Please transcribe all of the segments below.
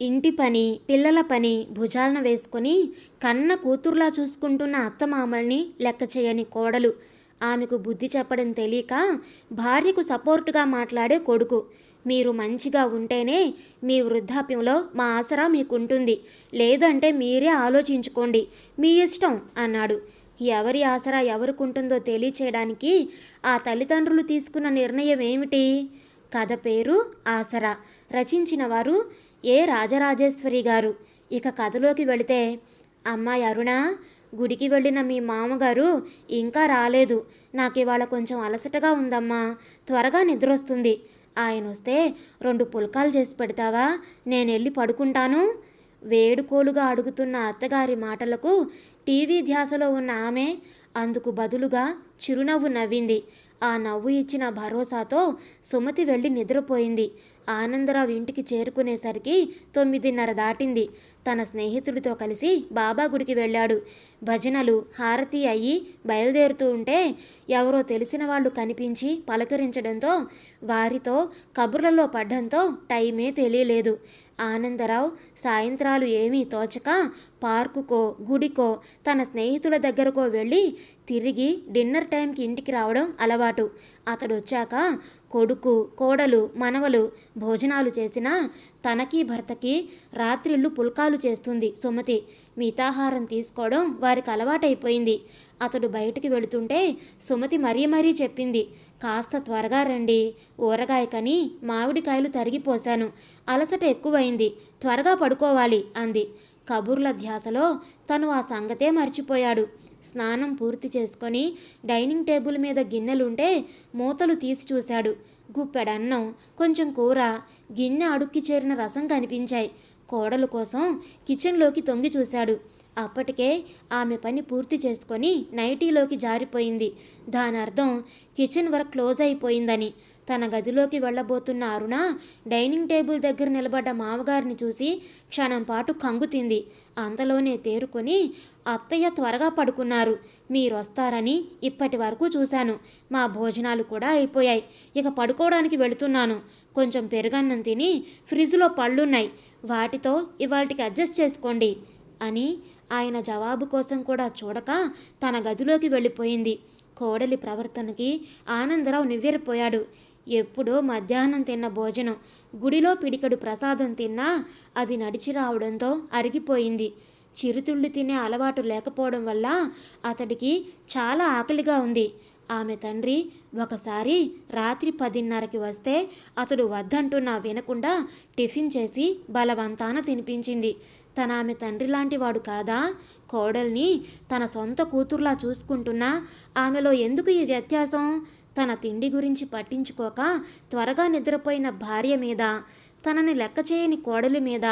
ఇంటి పని పిల్లల పని భుజాలను వేసుకొని కన్న కూతురులా చూసుకుంటున్న అత్తమామల్ని లెక్క చేయని కోడలు. ఆమెకు బుద్ధి చెప్పడం తెలియక భార్యకు సపోర్టుగా మాట్లాడే కొడుకు. మీరు మంచిగా ఉంటేనే మీ వృద్ధాప్యంలో మా ఆసరా మీకుంటుంది. లేదంటే మీరే ఆలోచించుకోండి. మీ ఇష్టం అన్నాడు. ఎవరి ఆసరా ఎవరికుంటుందో తెలియచేయడానికి ఆ తల్లిదండ్రులు తీసుకున్న నిర్ణయం ఏమిటి? కథ పేరు ఆసరా. రచించిన వారు ఏ రాజరాజేశ్వరి గారు? ఇక కథలోకి వెళితే అమ్మాయి అరుణ గుడికి వెళ్ళిన మీ మామగారు ఇంకా రాలేదు. నాకు ఇవాళ కొంచెం అలసటగా ఉందమ్మా. త్వరగా నిద్రొస్తుంది. ఆయన వస్తే రెండు పుల్కాలు చేసి పెడతావా? నేను వెళ్ళి పడుకుంటాను. వేడుకోలుగా అడుగుతున్న అత్తగారి మాటలకు టీవీ ధ్యాసలో ఉన్న ఆమె అందుకు బదులుగా చిరునవ్వు నవ్వింది. ఆ నవ్వు ఇచ్చిన భరోసాతో సుమతి వెళ్ళి నిద్రపోయింది. ఆనందరావు ఇంటికి చేరుకునేసరికి తొమ్మిదిన్నర దాటింది. తన స్నేహితుడితో కలిసి బాబా గుడికి వెళ్ళాడు. భజనలు హారతి అయ్యి బయలుదేరుతూ ఉంటే ఎవరో తెలిసిన వాళ్ళు కనిపించి పలకరించడంతో వారితో కబుర్లలో పడ్డంతో టైమే తెలియలేదు. ఆనందరావు సాయంత్రాలు ఏమీ తోచక పార్కుకో గుడికో తన స్నేహితుల దగ్గరకో వెళ్ళి తిరిగి డిన్నర్ టైంకి ఇంటికి రావడం అలవాటు. అతడు వచ్చాక కొడుకు కోడలు మనవలు భోజనాలు చేసినా తనకి భర్తకి రాత్రిళ్ళు పుల్కాలు చేస్తుంది సుమతి. మితాహారం తీసుకోవడం వారికి అలవాటైపోయింది. అతడు బయటికి వెళుతుంటే సుమతి మరీ మరీ చెప్పింది కాస్త త్వరగా రండి ఊరగాయ కని మామిడికాయలు తరిగిపోశాను అలసట ఎక్కువైంది త్వరగా పడుకోవాలి అంది. కబుర్ల ధ్యాసలో తను ఆ సంగతే మర్చిపోయాడు. స్నానం పూర్తి చేసుకొని డైనింగ్ టేబుల్ మీద గిన్నెలుంటే మూతలు తీసి చూశాడు. గుప్పెడన్నం కొంచెం కూర గిన్నె అడుక్కి చేరిన రసం కనిపించాయి. కోడలు కోసం కిచెన్లోకి తొంగి చూశాడు. అప్పటికే ఆమె పని పూర్తి చేసుకొని నైటీలోకి జారిపోయింది. దాని అర్థం కిచెన్ వర్క్ క్లోజ్ అయిపోయిందని. తన గదిలోకి వెళ్ళబోతున్న అరుణ డైనింగ్ టేబుల్ దగ్గర నిలబడ్డ మామగారిని చూసి క్షణం పాటు కంగుతింది అంతలోనే తేరుకొని అత్తయ్య త్వరగా పడుకున్నారు. మీరు వస్తారని ఇప్పటి వరకు చూశాను. మా భోజనాలు కూడా అయిపోయాయి. ఇక పడుకోవడానికి వెళుతున్నాను. కొంచెం పెరుగన్నం తిని ఫ్రిడ్జ్లో పళ్ళున్నాయి. వాటితో ఇవాటికి అడ్జస్ట్ చేసుకోండి అని ఆయన జవాబు కోసం కూడా చూడక తన గదిలోకి వెళ్ళిపోయింది. కోడలి ప్రవర్తనకి ఆనందరావు నివ్వెరపోయాడు. ఎప్పుడో మధ్యాహ్నం తిన్న భోజనం. గుడిలో పిడికడు ప్రసాదం తిన్నా అది నడిచి రావడంతో అరిగిపోయింది. చిరుతిళ్ళు తినే అలవాటు లేకపోవడం వల్ల అతడికి చాలా ఆకలిగా ఉంది. ఆమె తండ్రి ఒకసారి రాత్రి పదిన్నరకి వస్తే అతడు వద్దంటున్నా వినకుండా టిఫిన్ చేసి బలవంతాన తినిపించింది. తన ఆమె తండ్రి లాంటి వాడు కాదా? కోడల్ని తన సొంత కూతుర్లా చూసుకుంటున్నా? ఆమెలో ఎందుకు ఈ వ్యత్యాసం? తన తిండి గురించి పట్టించుకోక త్వరగా నిద్రపోయిన భార్య మీద తనని లెక్క చేయని కోడలి మీద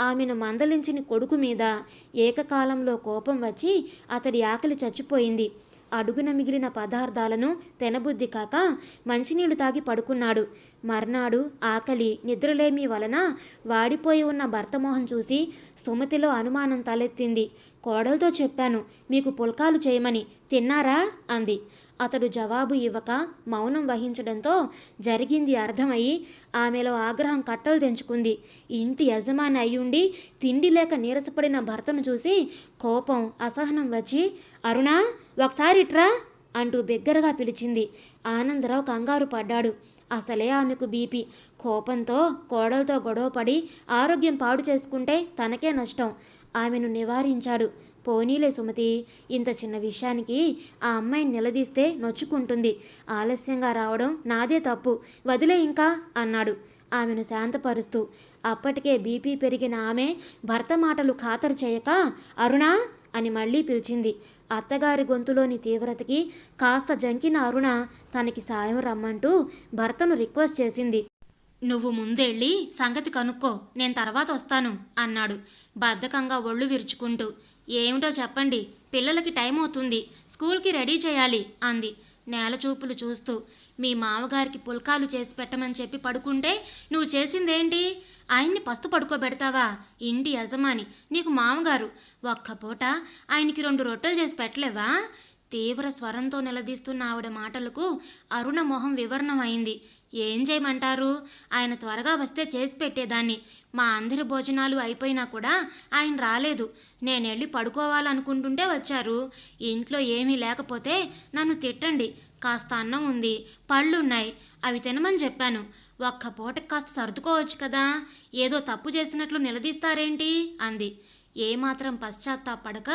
ఆమెను మందలించిన కొడుకు మీద ఏకకాలంలో కోపం వచ్చి అతడి ఆకలి చచ్చిపోయింది. అడుగున మిగిలిన పదార్థాలను తినబుద్ధి కాక మంచినీళ్ళు తాగి పడుకున్నాడు. మర్నాడు ఆకలి నిద్రలేమి వలన వాడిపోయి ఉన్న భర్త మొహం చూసి సుమతిలో అనుమానం తలెత్తింది. కోడలతో చెప్పాను మీకు పుల్కాలు చేయమని. తిన్నారా? అంది. అతడు జవాబు ఇవ్వక మౌనం వహించడంతో జరిగింది అర్థమయ్యి ఆమెలో ఆగ్రహం కట్టలు తెంచుకుంది. ఇంటి యజమాని అయ్యుండి తిండి లేక నీరసపడిన భర్తను చూసి కోపం అసహనం వచ్చి అరుణ ఒకసారి ఇట్రా అంటూ బిగ్గరగా పిలిచింది. ఆనందరావు కంగారు పడ్డాడు. అసలే ఆమెకు బీపీ. కోపంతో కోడలతో గొడవపడి ఆరోగ్యం పాడు చేసుకుంటే తనకే నష్టం. ఆమెను నివారించాడు. పోనీలే సుమతి ఇంత చిన్న విషయానికి ఆ అమ్మాయిని నిలదీస్తే నొచ్చుకుంటుంది. ఆలస్యంగా రావడం నాదే తప్పు. వదిలే ఇంకా అన్నాడు ఆమెను శాంతపరుస్తూ. అప్పటికే బీపీ పెరిగిన ఆమె భర్త మాటలు ఖాతరు చేయక అరుణ అని మళ్ళీ పిలిచింది. అత్తగారి గొంతులోని తీవ్రతకి కాస్త జంకిన అరుణ తనకి సాయం రమ్మంటూ భర్తను రిక్వెస్ట్ చేసింది. నువ్వు ముందెళ్ళి సంగతి కనుక్కో నేను తర్వాత వస్తాను అన్నాడు. బద్ధకంగా ఒళ్ళు విరుచుకుంటూ. ఏమిటో చెప్పండి. పిల్లలకి టైం అవుతుంది. స్కూల్కి రెడీ చేయాలి అంది. నేల చూపులు చూస్తూ మీ మామగారికి పుల్కాలు చేసి పెట్టమని చెప్పి పడుకుంటే నువ్వు చేసిందేంటి? ఆయన్ని పస్తు పడుకోబెడతావా? ఇంటి యజమాని నీకు మామగారు. ఒక్క పూట ఆయనకి రెండు రొట్టెలు చేసి పెట్టలేవా? తీవ్ర స్వరంతో నిలదీస్తున్న ఆవిడ మాటలకు అరుణ మొహం వివరణమైంది. ఏం చేయమంటారు? ఆయన త్వరగా వస్తే చేసి పెట్టేదాన్ని. మా అందరి భోజనాలు అయిపోయినా కూడా ఆయన రాలేదు. నేను వెళ్ళి పడుకోవాలనుకుంటుంటే వచ్చారు. ఇంట్లో ఏమీ లేకపోతే నన్ను తిట్టండి. కాస్త అన్నం ఉంది. పళ్ళున్నాయి. అవి తినమని చెప్పాను. ఒక్క పూటకి కాస్త సర్దుకోవచ్చు కదా? ఏదో తప్పు చేసినట్లు నిలదీస్తారేంటి? అంది. ఏమాత్రం పశ్చాత్తాపడక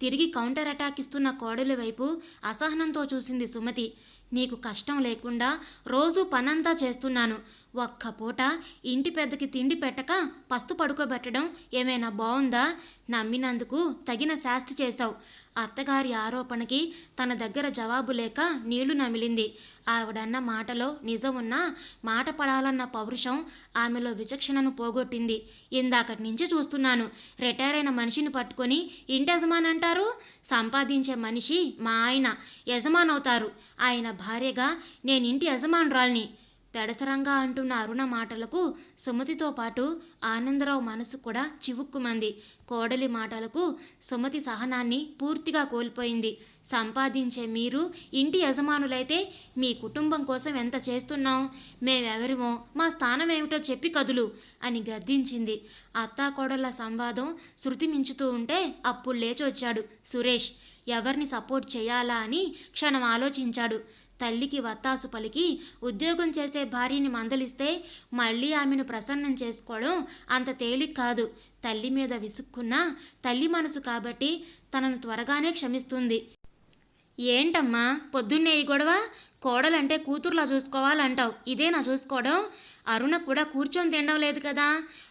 తిరిగి కౌంటర్ అటాక్ ఇస్తున్న కోడలి వైపు అసహనంతో చూసింది సుమతి. నీకు కష్టం లేకుండా రోజు పనంతా చేస్తున్నాను. ఒక్క పూట ఇంటి పెద్దకి తిండి పెట్టక పస్తు పడుకోబెట్టడం ఏమైనా బాగుందా నమ్మినందుకు తగిన శాస్తి చేశావు. అత్తగారి ఆరోపణకి తన దగ్గర జవాబు లేక నీళ్ళు నమిలింది. ఆవిడన్న మాటలో నిజమున్నా మాట పడాలన్న పౌరుషం ఆమెలో విచక్షణను పోగొట్టింది. ఇందాకటి నుంచి చూస్తున్నాను రిటైర్ అయిన మనిషిని పట్టుకొని ఇంటి యజమాని అంటారు? సంపాదించే మనిషి మా ఆయన యజమానవుతారు. ఆయన భార్యగా నేను ఇంటి యజమానురాల్ని? పెడసరంగా అంటున్న అరుణ మాటలకు సుమతితో పాటు ఆనందరావు మనసు కూడా చివుక్కుమంది. కోడలి మాటలకు సుమతి సహనాన్ని పూర్తిగా కోల్పోయింది. సంపాదించే మీరు ఇంటి యజమానులైతే మీ కుటుంబం కోసం ఎంత చేస్తున్నాం? మేమెవరిమో మా స్థానం ఏమిటో చెప్పి కదులు అని గద్దించింది. అత్తాకోడళ్ళ సంవాదం శృతి మించుతూ ఉంటే అప్పుడు లేచొచ్చాడు సురేష్. ఎవరిని సపోర్ట్ చేయాలా అని క్షణం ఆలోచించాడు. తల్లికి వత్తాసు పలికి ఉద్యోగం చేసే భార్యని మందలిస్తే మళ్ళీ ఆమెను ప్రసన్నం చేసుకోవడం అంత తేలిక కాదు. తల్లి మీద విసుక్కున్నా తల్లి మనసు కాబట్టి తనను త్వరగానే క్షమిస్తుంది. ఏంటమ్మా? పొద్దున్నే ఈ గొడవ? కోడలంటే కూతురులా చూసుకోవాలంటావు. ఇదేనా చూసుకోవడం? అరుణ కూడా కూర్చొని తినడం లేదు కదా.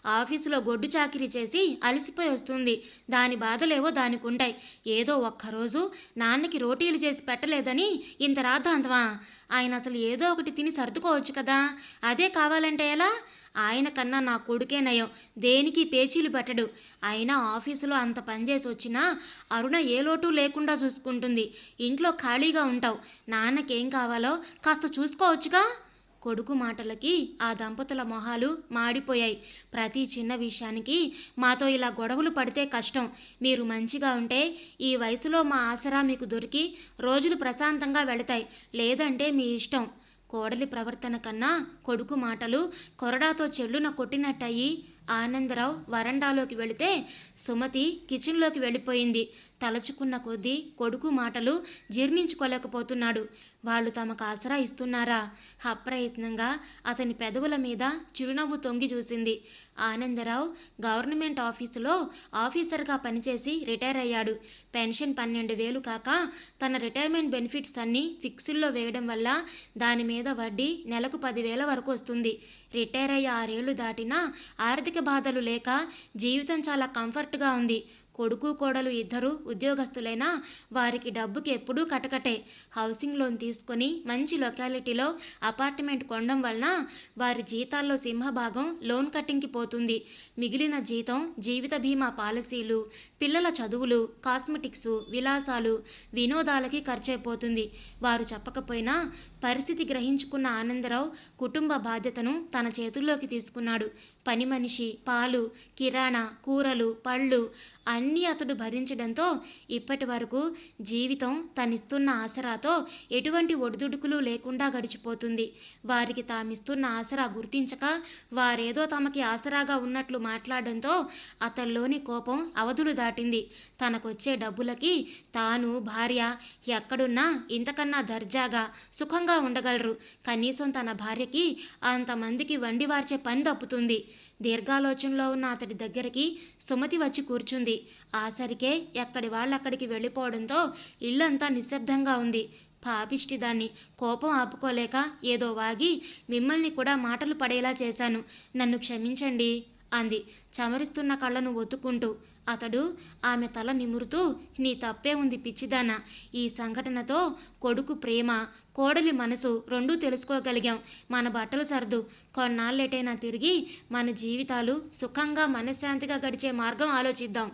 ఆఫీసులో గొడ్డు చాకిరీ చేసి అలసిపోయి వస్తుంది. దాని బాధలేవో దానికి ఉంటాయి ఏదో ఒక్కరోజు నాన్నకి రోటీలు చేసి పెట్టలేదని ఇంత రాద్ధాంతమా ఆయన అసలు ఏదో ఒకటి తిని సర్దుకోవచ్చు కదా. అదే కావాలంటే ఎలా? ఆయన కన్నా నా కొడుకే నయం. దేనికి పేచీలు పెట్టడు. అయినా ఆఫీసులో అంత పనిచేసి వచ్చినా అరుణ ఏ లోటు లేకుండా చూసుకుంటుంది. ఇంట్లో ఖాళీగా ఉంటావు. నాన్నకేం కావాలి? కాస్త చూసుకోవచ్చుగా? కొడుకు మాటలకి ఆ దంపతుల మొహాలు మాడిపోయాయి. ప్రతి చిన్న విషయానికి మాతో ఇలా గొడవలు పడితే కష్టం. మీరు మంచిగా ఉంటే ఈ వయసులో మా ఆసరా మీకు దొరికి రోజులు ప్రశాంతంగా వెళతాయి. లేదంటే మీ ఇష్టం. కోడలి ప్రవర్తన కన్నా కొడుకు మాటలు కొరడాతో చెల్లున కొట్టినట్టయి ఆనందరావు వరండాలోకి వెళితే సుమతి కిచెన్లోకి వెళ్ళిపోయింది. తలచుకున్న కొద్దీ కొడుకు మాటలు జీర్ణించుకోలేకపోతున్నాడు. వాళ్ళు తమకు ఆసరా ఇస్తున్నారా? అప్రయత్నంగా అతని పెదవుల మీద చిరునవ్వు తొంగి చూసింది. ఆనందరావు గవర్నమెంట్ ఆఫీసులో ఆఫీసర్గా పనిచేసి రిటైర్ అయ్యాడు. పెన్షన్ పన్నెండు వేలు కాక తన రిటైర్మెంట్ బెనిఫిట్స్ అన్నీ ఫిక్స్డ్లో వేయడం వల్ల దాని మీద వడ్డీ నెలకు పదివేల వరకు వస్తుంది. రిటైర్ అయ్యి ఆరేళ్ళు దాటినా ఆర్థిక బాధలు లేక జీవితం చాలా కంఫర్ట్గా ఉంది. కొడుకు కోడలు ఇద్దరు ఉద్యోగస్తులైనా వారికి డబ్బుకి ఎప్పుడూ కటకటే. హౌసింగ్ లోన్ తీసుకొని మంచి లొకాలిటీలో అపార్ట్మెంట్ కొనడం వలన వారి జీతాల్లో సింహభాగం లోన్ కట్టింగ్కి పోతుంది. మిగిలిన జీతం జీవిత బీమా పాలసీలు పిల్లల చదువులు కాస్మెటిక్స్ విలాసాలు వినోదాలకి ఖర్చైపోతుంది. వారు చెప్పకపోయినా పరిస్థితి గ్రహించుకున్న ఆనందరావు కుటుంబ బాధ్యతను తన చేతుల్లోకి తీసుకున్నాడు. పని మనిషి పాలు కిరాణా కూరలు పళ్ళు అన్నీ అతడు భరించడంతో ఇప్పటి వరకు జీవితం తనిస్తున్న ఆసరాతో ఎటువంటి ఒడిదుడుకులు లేకుండా గడిచిపోతుంది. వారికి తామిస్తున్న ఆసరా గుర్తించక వారేదో తమకి ఆసరాగా ఉన్నట్లు మాట్లాడడంతో అతల్లోని కోపం అవధులు దాటింది. తనకొచ్చే డబ్బులకి తాను భార్య ఎక్కడున్నా ఇంతకన్నా దర్జాగా సుఖంగా ఉండగలరు. కనీసం తన భార్యకి అంతమందికి వండి వార్చే పని తప్పుతుంది దీర్ఘాలోచనలో ఉన్న అతడి దగ్గరికి సుమతి వచ్చి కూర్చుంది. ఆసరికే ఎక్కడి వాళ్ళక్కడికి వెళ్ళిపోవడంతో ఇల్లంతా నిశ్శబ్దంగా ఉంది. పాపిష్టి దాన్ని కోపం ఆపుకోలేక ఏదో వాగి మిమ్మల్ని కూడా మాటలు పడేలా చేశాను. నన్ను క్షమించండి. అంది. చమరిస్తున్న కళ్ళను ఒత్తుకుంటూ అతడు ఆమె తల నిమురుతూ నీ తప్పే ఉంది పిచ్చిదాన. ఈ సంఘటనతో కొడుకు ప్రేమ కోడలి మనసు రెండూ తెలుసుకోగలిగాం. మన బట్టలు సర్దు. కొన్నాళ్ళెటైనా తిరిగి మన జీవితాలు సుఖంగా మనశ్శాంతిగా గడిచే మార్గం ఆలోచిద్దాం.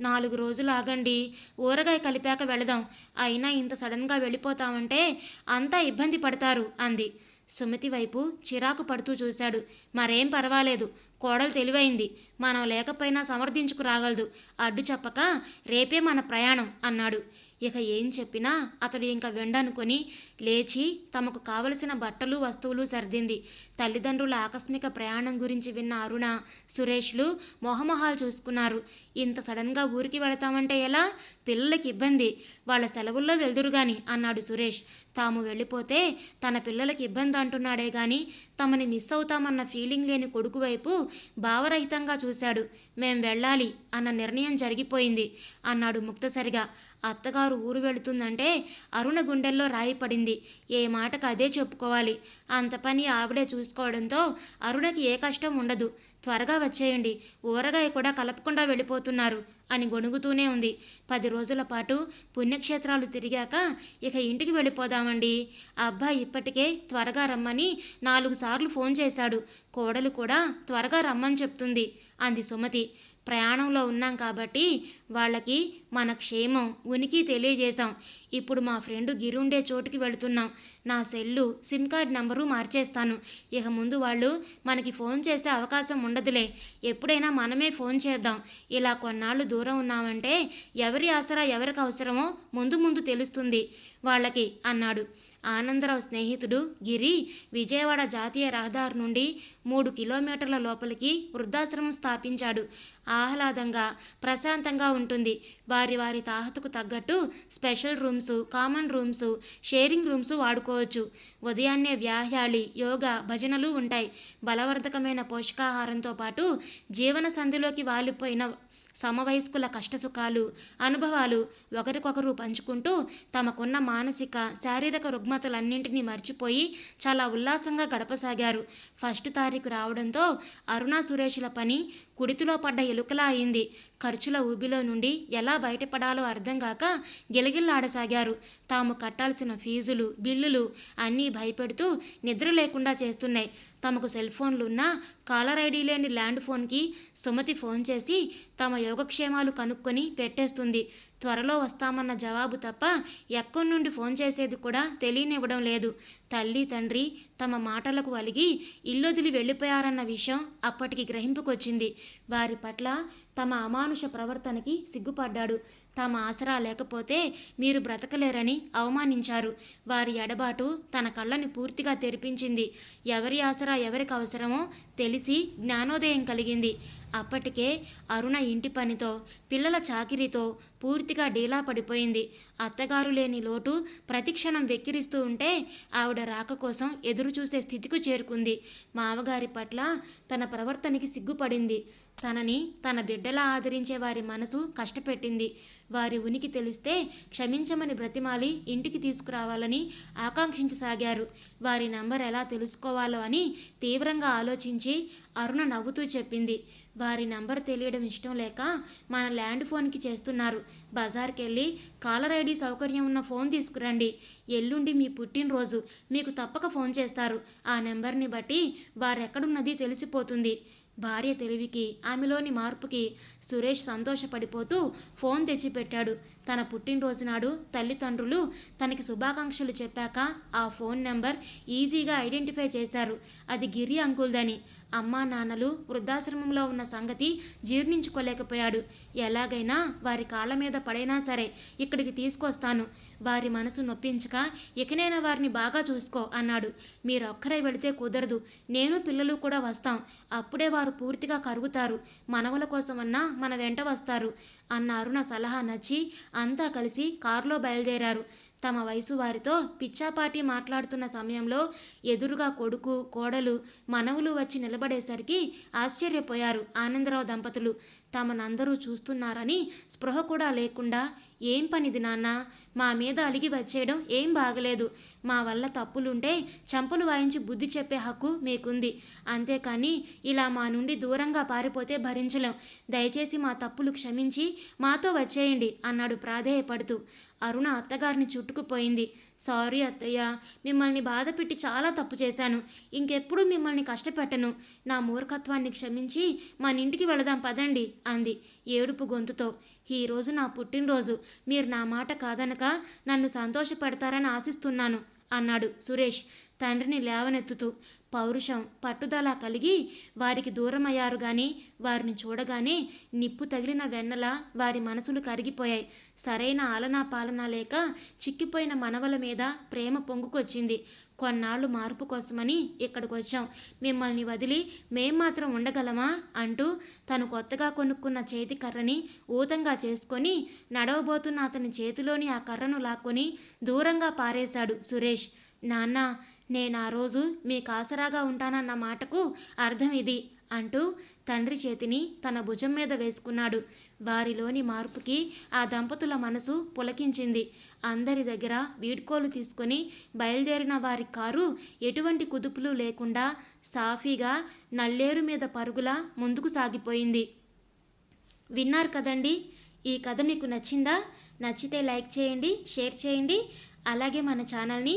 నాలుగు రోజులు ఆగండి. ఊరగాయ కలిపాక వెళదాం. అయినా ఇంత సడన్గా వెళ్ళిపోతామంటే అంతా ఇబ్బంది పడతారు అంది. సుమతి వైపు చిరాకు పడుతూ చూశాడు. మరేం పర్వాలేదు. కోడలు తెలివైంది. మనం లేకపోయినా సమర్థించుకు రాగలదు. అడ్డు చెప్పక రేపే మన ప్రయాణం అన్నాడు. ఇక ఏం చెప్పినా అతడు ఇంకా వెండనుకొని లేచి తమకు కావలసిన బట్టలు వస్తువులు సర్దింది. తల్లిదండ్రుల ఆకస్మిక ప్రయాణం గురించి విన్న అరుణ సురేష్లు మొహమొహాలు చూసుకున్నారు. ఇంత సడన్గా ఊరికి వెళతామంటే ఎలా? పిల్లలకి ఇబ్బంది. వాళ్ళ సెలవుల్లో వెళ్దురు గాని అన్నాడు సురేష్. తాము వెళ్ళిపోతే తన పిల్లలకి ఇబ్బంది అంటున్నాడే గాని తమని మిస్ అవుతామన్న ఫీలింగ్ లేని కొడుకు వైపు భావరహితంగా చూశాడు. మేం వెళ్ళాలి అన్న నిర్ణయం జరిగిపోయింది అన్నాడు ముక్తసరిగా. అత్తగారు ఊరు వెళుతుందంటే అరుణ గుండెల్లో రాయి పడింది. ఏ మాటకు అదే చెప్పుకోవాలి. అంత పని ఆవిడే చూసుకోవడంతో అరుణకి ఏ కష్టం ఉండదు. త్వరగా వచ్చేయండి. ఊరగాయ కూడా కలపకుండా వెళ్ళిపోతున్నారు అని గొణుగుతూనే ఉంది. పది రోజుల పాటు పుణ్యక్షేత్రాలు తిరిగాక ఇక ఇంటికి వెళ్ళిపోదామండి. అబ్బాయి ఇప్పటికే త్వరగా రమ్మని నాలుగు సార్లు ఫోన్ చేశాడు. కోడలు కూడా త్వరగా రమ్మని చెప్తుంది అంది సుమతి. ప్రయాణంలో ఉన్నాం కాబట్టి వాళ్ళకి మన క్షేమం ఉనికి తెలియజేశాం. ఇప్పుడు మా ఫ్రెండ్ గిరుండే చోటుకి వెళుతున్నాం. నా సెల్లు సిమ్ కార్డ్ నంబరు మార్చేస్తాను. ఇక ముందు వాళ్ళు మనకి ఫోన్ చేసే అవకాశం ఉండదులే. ఎప్పుడైనా మనమే ఫోన్ చేద్దాం. ఇలా కొన్నాళ్ళు దూరం ఉన్నామంటే ఎవరి ఆసరా ఎవరికి అవసరమో ముందు ముందు తెలుస్తుంది. వాళ్ళకి అన్నాడు. ఆనందరావు స్నేహితుడు గిరి విజయవాడ జాతీయ రహదారి నుండి మూడు కిలోమీటర్ల లోపలికి వృద్ధాశ్రమం స్థాపించాడు. ఆహ్లాదంగా ప్రశాంతంగా ఉంటుంది. వారి వారి తాహతకు తగ్గట్టు special rooms common rooms sharing rooms వాడుకోవచ్చు. ఉదయాన్నే వ్యాయాలి యోగా భజనలు ఉంటాయి. బలవర్ధకమైన పోషకాహారంతో పాటు జీవన సంధిలోకి వాలిపోయిన సమవయస్కుల కష్టసుఖాలు అనుభవాలు ఒకరికొకరు పంచుకుంటూ తమకున్న మానసిక శారీరక రుగ్మతలన్నింటినీ మర్చిపోయి చాలా ఉల్లాసంగా గడపసాగారు. ఫస్ట్ తారీఖు రావడంతో అరుణా సురేష్ల పని కుడితిలో పడ్డ ఎలుకలా అయింది. ఖర్చుల ఊబిలో నుండి ఎలా బయటపడాలో అర్థం కాక గిలగిల్లాడసాగారు. తాము కట్టాల్సిన ఫీజులు బిల్లులు అన్నీ భయపెడుతూ నిద్ర లేకుండా చేస్తున్నాయి. తమకు సెల్ ఫోన్లున్నా కాలర్ ఐడి లేని ల్యాండ్ ఫోన్కి సుమతి ఫోన్ చేసి తమ యోగక్షేమాలు కనుక్కొని పెట్టేస్తుంది. త్వరలో వస్తామన్న జవాబు తప్ప ఎక్కడి నుండి ఫోన్ చేసేది కూడా తెలియనివ్వడం లేదు. తల్లి తండ్రి తమ మాటలకు అలిగి ఇల్లొదిలి వెళ్ళిపోయారన్న విషయం అప్పటికి గ్రహింపుకొచ్చింది. వారి పట్ల తమ అమానుష ప్రవర్తనకి సిగ్గుపడ్డాడు. తమ ఆసరా లేకపోతే మీరు బ్రతకలేరని అవమానించారు. వారి ఎడబాటు తన కళ్ళని పూర్తిగా తెరిపించింది. ఎవరి ఆసరా ఎవరికి అవసరమో తెలిసి జ్ఞానోదయం కలిగింది. అప్పటికే అరుణ ఇంటి పనితో పిల్లల చాకిరీతో పూర్తిగా డీలా పడిపోయింది. అత్తగారు లేని లోటు ప్రతిక్షణం వెక్కిరిస్తూ ఉంటే ఆవిడ రాక కోసం ఎదురుచూసే స్థితికి చేరుకుంది. మామగారి పట్ల తన ప్రవర్తనకి సిగ్గుపడింది. తనని తన బిడ్డలా ఆదరించే వారి మనసు కష్టపెట్టింది. వారి ఉనికి తెలిస్తే క్షమించమని బ్రతిమాలి ఇంటికి తీసుకురావాలని ఆకాంక్షించసాగారు. వారి నంబర్ ఎలా తెలుసుకోవాలో అని తీవ్రంగా ఆలోచించి అరుణ నవ్వుతూ చెప్పింది. వారి నంబర్ తెలియడం ఇష్టం లేక మన ల్యాండ్ ఫోన్కి చేస్తున్నారు. బజార్కి వెళ్ళి కాలర్ ఐడి సౌకర్యం ఉన్న ఫోన్ తీసుకురండి. ఎల్లుండి మీ పుట్టినరోజు. మీకు తప్పక ఫోన్ చేస్తారు. ఆ నెంబర్ని బట్టి వారెక్కడున్నది తెలిసిపోతుంది. భార్య తెలివికి ఆమెలోని మార్పుకి సురేష్ సంతోషపడిపోతూ ఫోన్ తెచ్చిపెట్టాడు. తన పుట్టినరోజు నాడు తల్లిదండ్రులు తనకి శుభాకాంక్షలు చెప్పాక ఆ ఫోన్ నెంబర్ ఈజీగా ఐడెంటిఫై చేశారు. అది గిరి అంకుల్దని. అమ్మా నాన్నలు వృద్ధాశ్రమంలో ఉన్న సంగతి జీర్ణించుకోలేకపోయాడు. ఎలాగైనా వారి కాళ్ళ మీద పడైనా సరే ఇక్కడికి తీసుకొస్తాను. వారి మనసు నొప్పించక ఇకనైనా వారిని బాగా చూసుకో అన్నాడు. మీరొక్కరే వెళితే కుదరదు. నేను పిల్లలు కూడా వస్తాం. అప్పుడే వారు పూర్తిగా కరుగుతారు. మనవల కోసమన్నా మన వెంట వస్తారు. అన్న అరుణ సలహా నచ్చి అంతా కలిసి కారులో బయలుదేరారు. తమ వయసు వారితో పిచ్చాపాటి మాట్లాడుతున్న సమయంలో ఎదురుగా కొడుకు కోడలు మనవులు వచ్చి నిలబడేసరికి ఆశ్చర్యపోయారు ఆనందరావు దంపతులు. తమనందరూ చూస్తున్నారని స్పృహ కూడా లేకుండా ఏం పనిది నాన్న? మా మీద అలిగి వచ్చేయడం ఏం బాగలేదు. మా వల్ల తప్పులుంటే చంపలు వాయించి బుద్ధి చెప్పే హక్కు మీకుంది. అంతేకాని ఇలా మా నుండి దూరంగా పారిపోతే భరించలేం. దయచేసి మా తప్పులు క్షమించి మాతో వచ్చేయండి అన్నాడు ప్రాధేయపడుతూ. అరుణ అత్తగారిని చుట్టుకుపోయింది. సారీ అత్తయ్య మిమ్మల్ని బాధ పెట్టి చాలా తప్పు చేశాను. ఇంకెప్పుడు మిమ్మల్ని కష్టపెట్టను. నా మూర్ఖత్వాన్ని క్షమించి మన ఇంటికి వెళదాం పదండి అంది ఏడుపు గొంతుతో. ఈరోజు నా పుట్టినరోజు. మీరు నా మాట కాదనక నన్ను సంతోషపెడతారని ఆశిస్తున్నాను అన్నాడు సురేష్. తండ్రిని లేవనెత్తుతూ పౌరుషం పట్టుదల కలిగి వారికి దూరమయ్యారు గాని వారిని చూడగానే నిప్పు తగిలిన వెన్నలా వారి మనసులు కరిగిపోయాయి. సరైన ఆలనా పాలన లేక చిక్కిపోయిన మనవల మీద ప్రేమ పొంగుకొచ్చింది. కొన్నాళ్ళు మార్పు కోసమని ఇక్కడికి వచ్చాం మిమ్మల్ని వదిలి మేం మాత్రం ఉండగలమా? అంటూ తను కొత్తగా కొనుక్కున్న చేతి కర్రని ఊతంగా చేసుకొని నడవబోతున్న అతని చేతిలోని ఆ కర్రను లాక్కొని దూరంగా పారేశాడు సురేష్. నాన్న నేను ఆ రోజు మీకు ఆసరాగా ఉంటానన్న మాటకు అర్థం ఇది అంటూ తండ్రి చేతిని తన భుజం మీద వేసుకున్నాడు. వారిలోని మార్పుకి ఆ దంపతుల మనసు పులకించింది. అందరి దగ్గర వీడ్కోలు తీసుకొని బయలుదేరిన వారి కారు ఎటువంటి కుదుపులు లేకుండా సాఫీగా నల్లేరు మీద పరుగులా ముందుకు సాగిపోయింది. విన్నారు కదండి? ఈ కథ మీకు నచ్చిందా? నచ్చితే లైక్ చేయండి షేర్ చేయండి. అలాగే మన ఛానల్ని